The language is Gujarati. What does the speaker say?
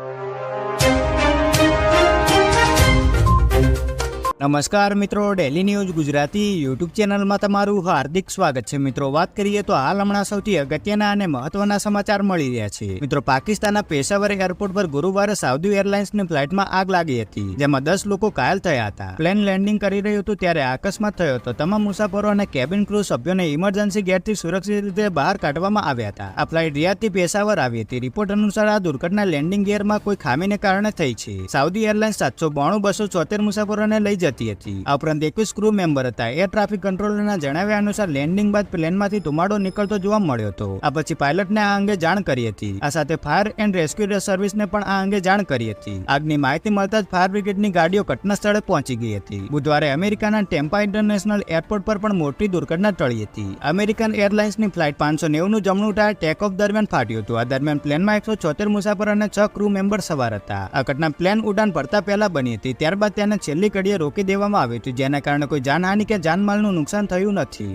you. નમસ્કાર મિત્રો ડેલી ન્યૂઝ ગુજરાતી યુટ્યુબ ચેનલમાં તમારું હાર્દિક સ્વાગત છે. મિત્રો, વાત કરીએ તો હાલ હમણાં સૌથી અગત્યના અને મહત્વના સમાચાર મળી રહ્યા છે. મિત્રો, પાકિસ્તાનના પેશાવર એરપોર્ટ પર ગુરુવારે સાઉદી એરલાઇન્સની ફ્લાઇટમાં આગ લાગી હતી, જેમાં દસ લોકો ઘાયલ થયા હતા. પ્લેન લેન્ડિંગ કરી રહ્યું હતું ત્યારે અકસ્માત થયો હતો. તમામ મુસાફરો અને કેબિન ક્રૂ સભ્યોને ઇમરજન્સી ગેટથી સુરક્ષિત રીતે બહાર કાઢવામાં આવ્યા હતા. આ ફ્લાઇટ રિયાદથી પેશાવર આવી હતી. રિપોર્ટ અનુસાર આ દુર્ઘટના લેન્ડિંગ ગિયરમાં કોઈ ખામીને કારણે થઈ છે. સાઉદી એરલાઇન્સ સાતસો બાણું, બસો ચોતેર મુસાફરોને લઈ જતી હતી. આ ઉપરાંત એકવીસ ક્રૂ મેમ્બર હતા. એર ટ્રાફિક કંટ્રોલરના જણાવ્યા અનુસાર લેન્ડિંગ બાદ પ્લેનમાંથી ધુમાડો નીકળતો જોવા મળ્યો હતો. આ પછી પાયલટને આ અંગે જાણ કરી હતી. આ સાથે ફાયર એન્ડ રેસ્ક્યુ સર્વિસને પણ આ અંગે જાણ કરી હતી. આગની માહિતી મળતા જ ફાયર બ્રિગેડની ગાડીઓ ઘટના સ્થળે પહોંચી ગઈ હતી. બુધવારે અમેરિકાના ટેમ્પા ઇન્ટરનેશનલ એરપોર્ટ પર પણ મોટી દુર્ઘટના ટળી હતી. અમેરિકન એરલાઇન્સની ફ્લાઇટ પાંચસો નેવું જમણું ટાયર ટેક ઓફ દરમિયાન ફાટ્યું હતું. આ દરમિયાન પ્લેનમાં એકસો છોતેર મુસાફર અને છ ક્રૂ મેમ્બર સવાર હતા. આ ઘટના પ્લેન ઉડાન ભરતા પહેલા બની હતી. ત્યારબાદ તેને છેલ્લી કડીએ રોકી દેવામાં આવ્યું હતું જેના કારણે કોઈ જાનહાનિ કે જાનમાલનું નુકસાન થયું નથી.